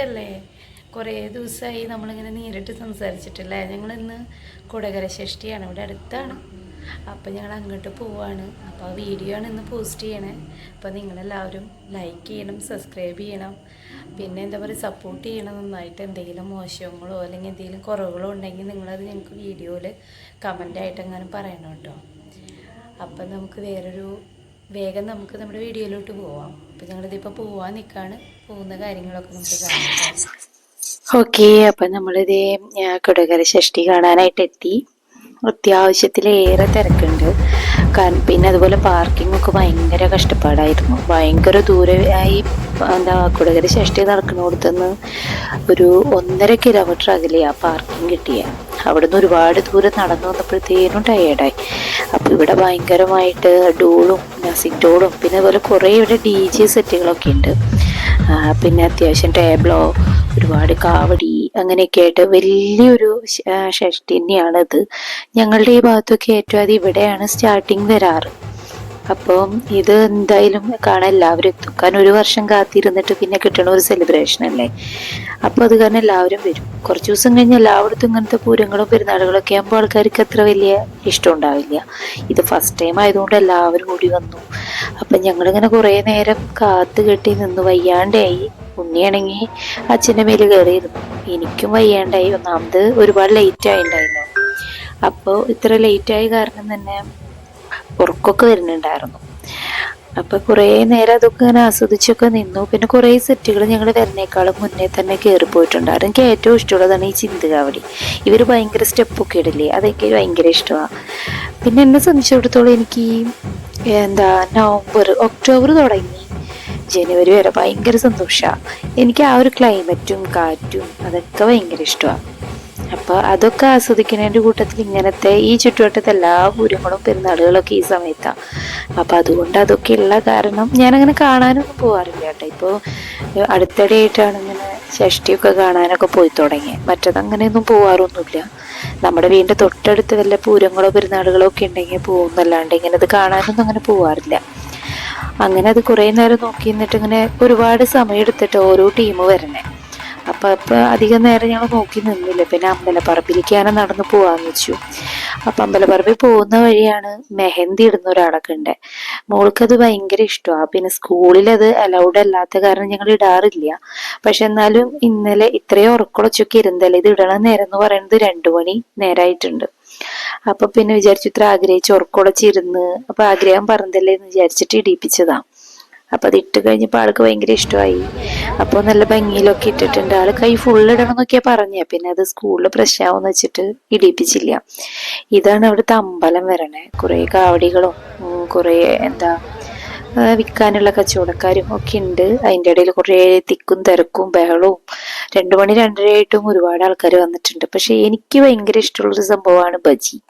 സുഖമല്ലേ കുറേ ദിവസമായി നമ്മളിങ്ങനെ നേരിട്ട് സംസാരിച്ചിട്ടില്ലേ. ഞങ്ങൾ ഇന്ന് കൊടകര ഷഷ്ടിയാണ് ഇവിടെ അടുത്താണ്. അപ്പം ഞങ്ങൾ അങ്ങോട്ട് പോവാണ്. അപ്പോൾ ആ വീഡിയോ ആണ് ഇന്ന് പോസ്റ്റ് ചെയ്യണേ. അപ്പോൾ നിങ്ങളെല്ലാവരും ലൈക്ക് ചെയ്യണം സബ്സ്ക്രൈബ് ചെയ്യണം. പിന്നെ എന്താ പറയുക സപ്പോർട്ട് ചെയ്യണം. നന്നായിട്ട് എന്തെങ്കിലും മോശങ്ങളോ അല്ലെങ്കിൽ എന്തെങ്കിലും കുറവുകളോ ഉണ്ടെങ്കിൽ നിങ്ങളത് ഞങ്ങൾക്ക് വീഡിയോയിൽ കമന്റായിട്ട് എങ്ങാനും പറയണം കേട്ടോ. അപ്പം നമുക്ക് വേറൊരു വേഗം നമുക്ക് നമ്മുടെ വീഡിയോയിലോട്ട് പോവാം. അപ്പം ഞങ്ങളിതിപ്പോൾ പോവാൻ നിൽക്കാണ് പോകുന്ന കാര്യങ്ങളൊക്കെ നമുക്ക് കാണാം. ഓക്കെ അപ്പം നമ്മളിത് കൊടകര ഷഷ്ടി കാണാനായിട്ട് എത്തി അത്യാവശ്യത്തിലേറെ തിരക്കുണ്ട്. കാരണം പിന്നെ അതുപോലെ പാർക്കിംഗ് ഒക്കെ ഭയങ്കര കഷ്ടപ്പാടായിരുന്നു. ഭയങ്കര ദൂരമായി എന്താ കൊടകര ഷഷ്ടി നടക്കുന്നിടത്തുനിന്ന് ഒരു ഒന്നര കിലോമീറ്റർ അകലെയ പാർക്കിംഗ് കിട്ടിയ. അവിടുന്ന് ഒരുപാട് ദൂരം നടന്നു വന്നപ്പോഴത്തേനും ടയേർഡായി അപ്പോൾ ഇവിടെ ഭയങ്കരമായിട്ട് ഡോളും ഡോളും പിന്നെ അതുപോലെ കുറേ ഇവിടെ ഡി ജെ സെറ്റുകളൊക്കെ ഉണ്ട്. പിന്നെ അത്യാവശ്യം ടേബിളോ ഒരുപാട് കാവടി അങ്ങനെയൊക്കെ ആയിട്ട് വലിയൊരു ഷഷ്ടി തന്നെയാണത്. ഞങ്ങളുടെ ഈ ഭാഗത്തൊക്കെ ഏറ്റവും അത് ഇവിടെയാണ് സ്റ്റാർട്ടിങ് വരാറ്. അപ്പം ഇത് എന്തായാലും കാണാൻ എല്ലാവരും എത്തും കാരണം ഒരു വർഷം കാത്തിരുന്നിട്ട് പിന്നെ കിട്ടണ ഒരു സെലിബ്രേഷൻ അല്ലേ? അപ്പോൾ അത് കാരണം എല്ലാവരും വരും. കുറച്ച് ദിവസം കഴിഞ്ഞ് എല്ലായിടത്തും ഇങ്ങനത്തെ പൂരങ്ങളും പെരുന്നാളുകളും ഒക്കെ ആകുമ്പോൾ ആൾക്കാർക്ക് അത്ര വലിയ ഇഷ്ടം ഉണ്ടാവില്ല. ഇത് ഫസ്റ്റ് ടൈം ആയതുകൊണ്ട് എല്ലാവരും കൂടി വന്നു. അപ്പം ഞങ്ങളിങ്ങനെ കുറേ നേരം കാത്ത് കെട്ടി നിന്ന് വയ്യാണ്ടായി. ഉണ്ണിയാണെങ്കിൽ അച്ഛന്റെ മേൽ കയറിയിരുന്നു. എനിക്കും വയ്യാണ്ടായി. ഒന്നാമത് ഒരുപാട് ലേറ്റ് ആയിണ്ടായിരുന്നു അപ്പോൾ ഇത്ര ലേറ്റ് ആയ കാരണം തന്നെ ഉറക്കമൊക്കെ വരുന്നുണ്ടായിരുന്നു. അപ്പൊ കുറേ നേരം അതൊക്കെ ഇങ്ങനെ ആസ്വദിച്ചൊക്കെ നിന്നു. പിന്നെ കുറേ സെറ്റുകൾ ഞങ്ങൾ വരുന്നേക്കാളും മുന്നേ തന്നെ കയറി പോയിട്ടുണ്ടായിരുന്നു എനിക്ക് ഏറ്റവും ഇഷ്ടമുള്ളതാണ് ഈ ചിന്തുകാവടി ഇവർ ഭയങ്കര സ്റ്റെപ്പൊക്കെ ഇടില്ലേ അതൊക്കെ ഭയങ്കര ഇഷ്ടമാണ് പിന്നെ എന്നെ സംബന്ധിച്ചിടത്തോളം എനിക്ക് എന്താ നവംബർ ഒക്ടോബർ തുടങ്ങി ജനുവരി വരെ ഭയങ്കര സന്തോഷമാണ് എനിക്ക് ആ ഒരു ക്ലൈമറ്റും കാറ്റും അതൊക്കെ ഭയങ്കര ഇഷ്ടമാണ് അപ്പോൾ അതൊക്കെ ആസ്വദിക്കുന്നതിന്റെ കൂട്ടത്തിൽ ഇങ്ങനത്തെ ഈ ചുറ്റുവട്ടത്തെ എല്ലാ പൂരങ്ങളും പെരുന്നാളുകളൊക്കെ ഈ സമയത്താണ് അപ്പോൾ അതുകൊണ്ട് അതൊക്കെ ഉള്ള കാരണം ഞാനങ്ങനെ കാണാനൊന്നും പോകാറില്ല കേട്ടോ. ഇപ്പോൾ അടുത്തിടെയായിട്ടാണ് ഇങ്ങനെ ഷഷ്ടിയൊക്കെ കാണാനൊക്കെ പോയി തുടങ്ങിയത് മറ്റത് അങ്ങനെയൊന്നും പോകാറൊന്നുമില്ല നമ്മുടെ വീടിന്റെ തൊട്ടടുത്ത് വല്ല പൂരങ്ങളോ പെരുന്നാളുകളോ ഒക്കെ ഉണ്ടെങ്കിൽ പോകുന്നല്ലാണ്ട് ഇങ്ങനെ അത് കാണാനൊന്നും അങ്ങനെ പോകാറില്ല അങ്ങനെ അത് കുറേ നേരം നോക്കി നിന്നിട്ട് ഇങ്ങനെ ഒരുപാട് സമയം എടുത്തിട്ട് ഓരോ ടീം വരണേ. അപ്പൊ ഇപ്പൊ അധികം നേരം ഞങ്ങൾ നോക്കി നിന്നില്ല. പിന്നെ അമ്പലപ്പറമ്പിലേക്കാണ് നടന്നു പോവാന്ന് വെച്ചു. അപ്പൊ അമ്പലപ്പറമ്പിൽ പോകുന്ന വഴിയാണ് മെഹന്തി ഇടുന്ന ഒരാളൊക്കെ ഉണ്ട്. മോൾക്കത് ഭയങ്കര ഇഷ്ടമാണ് പിന്നെ സ്കൂളിൽ അത് അലൗഡ് അല്ലാത്ത കാരണം ഞങ്ങൾ ഇടാറില്ല. പക്ഷെ എന്നാലും ഇന്നലെ ഇത്രയും ഉറക്കുളച്ചൊക്കെ ഇരുന്നല്ലേ ഇത് ഇടണ നേരം എന്ന് പറയുന്നത് രണ്ടു മണി നേരായിട്ടുണ്ട്. അപ്പൊ പിന്നെ വിചാരിച്ചു ഇത്ര ആഗ്രഹിച്ച് ഉറക്കുളച്ചിരുന്ന് അപ്പൊ ആഗ്രഹം പറഞ്ഞതല്ലേ എന്ന് വിചാരിച്ചിട്ട് ഇടിപ്പിച്ചതാ. അപ്പൊ അത് ഇട്ട് കഴിഞ്ഞപ്പോ ആൾക്ക് ഭയങ്കര ഇഷ്ടമായി. അപ്പോൾ നല്ല ഭംഗിയിലൊക്കെ ഇട്ടിട്ടുണ്ട്. ആൾ കൈ ഫുൾ ഇടണം എന്നൊക്കെയാ പറഞ്ഞ. പിന്നെ അത് സ്കൂളിൽ പ്രശ്നമാവെന്ന് വെച്ചിട്ട് ഇടിപ്പിച്ചില്ല ഇതാണ് അവിടുത്തെ അമ്പലം വരണേ. കുറെ കാവടികളും കുറേ എന്താ വിൽക്കാനുള്ള കച്ചവടക്കാരും ഒക്കെ ഉണ്ട്. അതിന്റെ ഇടയിൽ കുറേ തിക്കും തിരക്കും ബഹളവും. രണ്ടു മണി രണ്ടരയായിട്ടും ഒരുപാട് ആൾക്കാർ വന്നിട്ടുണ്ട്. പക്ഷേ എനിക്ക് ഭയങ്കര ഇഷ്ടമുള്ളൊരു സംഭവമാണ് ബജി.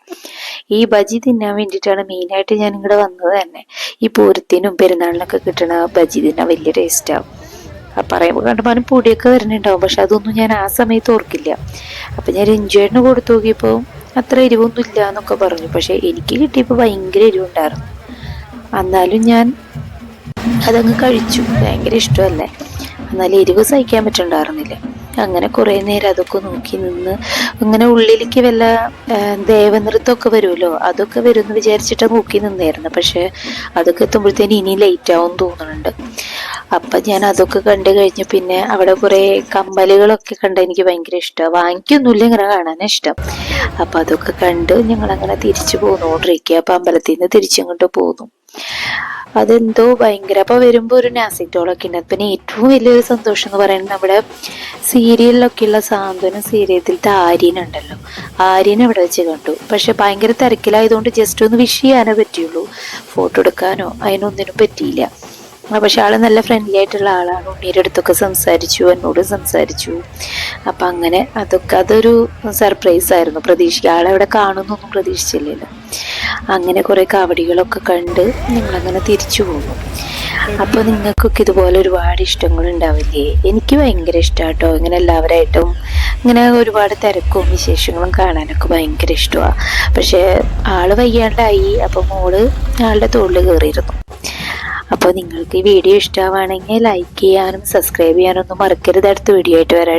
ഈ ബജി തിന്നാൻ വേണ്ടിയിട്ടാണ് മെയിനായിട്ട് ഞാൻ ഇങ്ങോട്ട് വന്നത് തന്നെ. ഈ പൂരത്തിനും പെരുന്നാളിനൊക്കെ കിട്ടണ ബജി തിന്നാൻ വലിയ ടേസ്റ്റാവും പറയുമ്പോൾ കണ്ടമാനം പൊടിയൊക്കെ വരുന്നുണ്ടാവും. പക്ഷെ അതൊന്നും ഞാൻ ആ സമയത്ത് ഓർക്കില്ല. അപ്പം ഞാൻ രഞ്ജുവേട്ടന് കൊടുത്തു നോക്കിയപ്പോൾ അത്ര എരിവൊന്നും ഇല്ല എന്നൊക്കെ പറഞ്ഞു. പക്ഷേ എനിക്ക് കിട്ടിയപ്പോൾ ഭയങ്കര എരിവുണ്ടായിരുന്നു. എന്നാലും ഞാൻ അതങ്ങ് കഴിച്ചു. ഭയങ്കര ഇഷ്ടമല്ലേ? എന്നാൽ എരിവ് സഹിക്കാൻ പറ്റണ്ടായിരുന്നില്ല? അങ്ങനെ കുറേ നേരം അതൊക്കെ നോക്കി നിന്ന് അങ്ങനെ ഉള്ളിലേക്ക് വല്ല ദേവനൃത്തമൊക്കെ വരുമല്ലോ? അതൊക്കെ വരുമെന്ന് വിചാരിച്ചിട്ട് നോക്കി നിന്നായിരുന്നു. പക്ഷെ അതൊക്കെ എത്തുമ്പോഴത്തേന് ഇനി ലേറ്റ് ആവും തോന്നുന്നുണ്ട്. അപ്പം ഞാൻ അതൊക്കെ കണ്ടു കഴിഞ്ഞു പിന്നെ അവിടെ കുറേ കമ്മലുകളൊക്കെ കണ്ട എനിക്ക് ഭയങ്കര ഇഷ്ടമാണ് വാങ്ങിക്കൊന്നുമില്ല ഇങ്ങനെ കാണാൻ ഇഷ്ടം. അപ്പം അതൊക്കെ കണ്ട് ഞങ്ങളങ്ങനെ തിരിച്ചു പോന്നോണ്ടിരിക്കുക അപ്പം അമ്പലത്തിൽ നിന്ന് തിരിച്ചങ്ങോട്ട് പോന്നു. അതെന്തോ ഭയങ്കര. അപ്പൊ വരുമ്പോ ഒരു നാസിറ്റോളൊക്കെ ഉണ്ട്. പിന്നെ ഏറ്റവും വലിയൊരു സന്തോഷം എന്ന് പറയുന്നത് നമ്മുടെ സീരിയലിലൊക്കെ ഉള്ള സാന്ത്വനം സീരിയലത്തിലത്തെ ആര്യൻ ഉണ്ടല്ലോ. ആര്യനെ ഇവിടെ വെച്ച് കണ്ടു. പക്ഷെ ഭയങ്കര തിരക്കിലായതുകൊണ്ട് ജസ്റ്റ് ഒന്ന് വിഷ് ചെയ്യാനേ പറ്റിയുള്ളൂ. ഫോട്ടോ എടുക്കാനോ അതിനൊന്നിനും പറ്റിയില്ല. പക്ഷെ ആൾ നല്ല ഫ്രണ്ട്ലി ആയിട്ടുള്ള ആളാണ്. ഉണ്ണീരുടെ അടുത്തൊക്കെ സംസാരിച്ചു എന്നോട് സംസാരിച്ചു. അപ്പം അങ്ങനെ അതൊക്കെ അതൊരു സർപ്രൈസ് ആയിരുന്നു. പ്രതീക്ഷിക്കുക ആളെവിടെ കാണുന്നൊന്നും പ്രതീക്ഷിച്ചില്ലല്ലോ. അങ്ങനെ കുറേ കാവടികളൊക്കെ കണ്ട് ഞങ്ങളങ്ങനെ തിരിച്ചു പോകും. അപ്പോൾ നിങ്ങൾക്കൊക്കെ ഇതുപോലെ ഒരുപാട് ഇഷ്ടങ്ങൾ ഉണ്ടാവില്ലേ? എനിക്ക് ഭയങ്കര ഇഷ്ടമാട്ടോ ഇങ്ങനെ എല്ലാവരായിട്ടും ഇങ്ങനെ ഒരുപാട് തിരക്കും വിശേഷങ്ങളും കാണാനൊക്കെ ഭയങ്കര ഇഷ്ടമാണ് പക്ഷേ ആൾ വയ്യാണ്ടായി. അപ്പോൾ മോൾ ആളുടെ തോളിൽ കയറിയിരുന്നു അപ്പോൾ നിങ്ങൾക്ക് ഈ വീഡിയോ ഇഷ്ടമാണെങ്കിൽ ലൈക്ക് ചെയ്യാനും സബ്സ്ക്രൈബ് ചെയ്യാനും ഒന്നും മറക്കരുത് അടുത്ത വീഡിയോ ആയിട്ട് വരാം